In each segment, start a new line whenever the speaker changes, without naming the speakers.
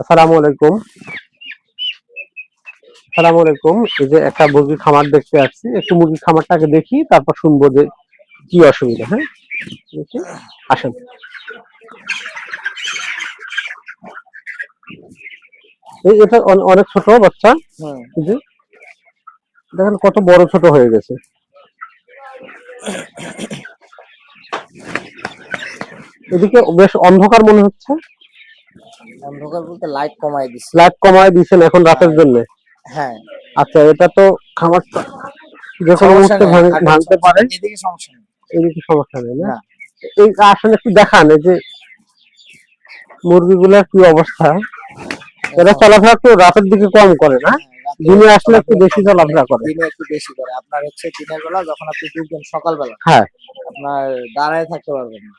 আসসালামু আলাইকুম। আসসালামু আলাইকুম। এই যে একটা মুরগির খামার দেখতে আসছি। একটু মুরগির খামারটাকে দেখি তারপর শুনব যে কি অসুবিধা হ্যাঁ? আসেন। এই এটা অনে- অনেক ছোট বাচ্চা। এই দেখেন কত বড় ছোট হয়ে গেছে। এদিকে বেশ অন্ধকার মনে হচ্ছে।
অন্ধকার বলতে লাইট দিছি।
লাইট কমায় দিয়েছেন এখন রাতের জন্য?
হ্যাঁ।
আচ্ছা এটা তো যে কোনো মুহূর্তে
আগে
ভাঙতে পারে।
এদিকে সমস্যা নেই।
এদিকে সমস্যা নেই না। এই আসলে একটু দেখান এই যে মুরগিগুলার কি অবস্থা? এরা চলাফেরা একটু রাতের দিকে কম করে না?
হ্যাঁ,
দিনে আসলে একটু বেশি চলাফেরা করে।
দিনে একটু বেশি করে। আপনার হচ্ছে দিনের বেলা যখন আপনি ঢুকবেন সকালবেলা
হ্যাঁ।
আপনার দাঁড়ায় থাকতে পারবেন না।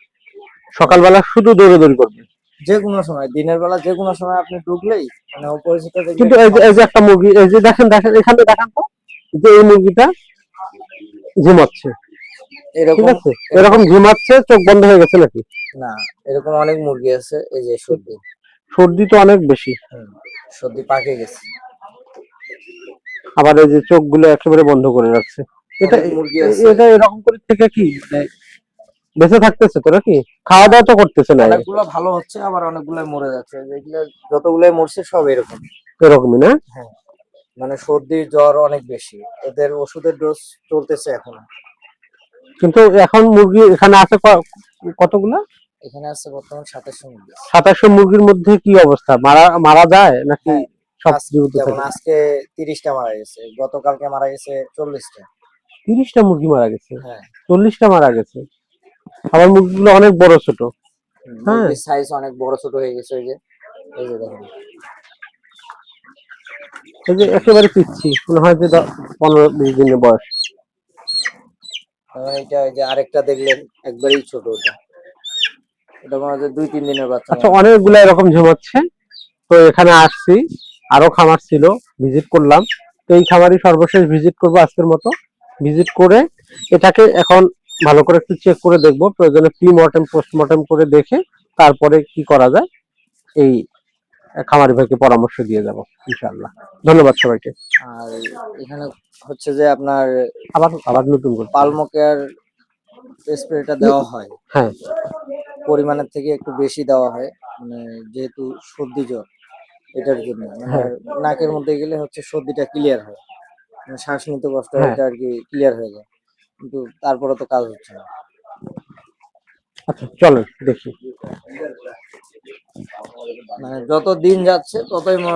সকালবেলা শুধু দৌড়ে দৌড়াদৌড়ি করবে?
যে কোনো সময় দিনের বেলা যে কোনো সময় আপনি ঢুকলেই মানে অপরিচিত
কিন্তু এই যে এই যে একটা মুরগি এই যে দেখেন দেখেন এখানে দেখান তো যে এই মুরগিটা ঘুমাচ্ছে।
এরকম
এরকম। ঘুমাচ্ছে চোখ বন্ধ হয়ে গেছে নাকি?
না এরকম অনেক মুরগি আছে এই যে সর্দি।
সর্দি তো অনেক বেশি।
সর্দি পাকে গেছে।
আবার এই যে চোখগুলো একেবারে বন্ধ করে রাখছে। এটা
মুরগি
এটা এরকম করে থেকে কি? মানে বেঁচে থাকতেছে তো নাকি? খাওয়া দাওয়া তো করতেছে না।
অনেকগুলো ভালো হচ্ছে আবার অনেকগুলো মরে যাচ্ছে। যেগুলো যতগুলাই মরছে সব এরকম।
এরকমই না?
মানে সর্দি জ্বর অনেক বেশি। এদের ওষুধের ডোজ চলতেছে এখন।
কিন্তু এখন মুরগি এখানে আছে ক- কতগুলো?
এখানে আছে বর্তমান সাতাশশো মুরগি।
সাতাশশো মুরগির মধ্যে কি অবস্থা? মারা মারা যায় নাকি
হ্যাঁ,
সব জীবিত থাকে
আজকে তিরিশটা মারা গেছে গতকালকে মারা গেছে চল্লিশটা।
তিরিশটা মুরগি মারা গেছে?
হ্যাঁ।
চল্লিশটা মারা গেছে? আবার মুরগিগুলো অনেক বড় ছোট। হ্যাঁ।
সাইজ অনেক বড় ছোট হয়ে গেছে ওই যে এই যে দেখুন।
এই যে একেবারে পিচ্ছি মনে হয় যে পনেরো বিশ দিনের বয়স।
এটা এই যে আরেকটা দেখলেন একবারেই ছোট ওটা। এটা মনে হচ্ছে দুই তিন দিনের বাচ্চা।
আচ্ছা অনেকগুলো এরকম ঝুমাচ্ছে। তো এখানে আসছি আরও খামার ছিল ভিজিট করলাম। তো এই খামারই সর্বশেষ ভিজিট করব আজকের মতো। ভিজিট করে এটাকে এখন ভালো করে একটু চেক করে দেখব। প্রয়োজনে প্রি মর্টেম পোস্টমর্টেম করে দেখে তারপরে কি করা যায় এই খামারি ভাইকে পরামর্শ দিয়ে যাব ইনশাআল্লাহ। ধন্যবাদ সবাইকে।
আর এখানে হচ্ছে যে আপনার
আবার আবার নতুন করে।
পালমোকেয়ার স্প্রেটা দেওয়া হয়।
হ্যাঁ।
পরিমাণের থেকে একটু বেশি দেওয়া হয় মানে যেহেতু সর্দি জ্বর এটার জন্য। মানে
হ্যাঁ।
নাকের মধ্যে গেলে হচ্ছে সর্দিটা ক্লিয়ার হয়। মানে শ্বাস নিতে কষ্ট হয়
হ্যাঁ।
এটা আর কি ক্লিয়ার হয়ে যায়। কিন্তু তারপরে তো কাজ হচ্ছে না।
আচ্ছা চলো দেখি।
মানে যত দিন যাচ্ছে ততই মনে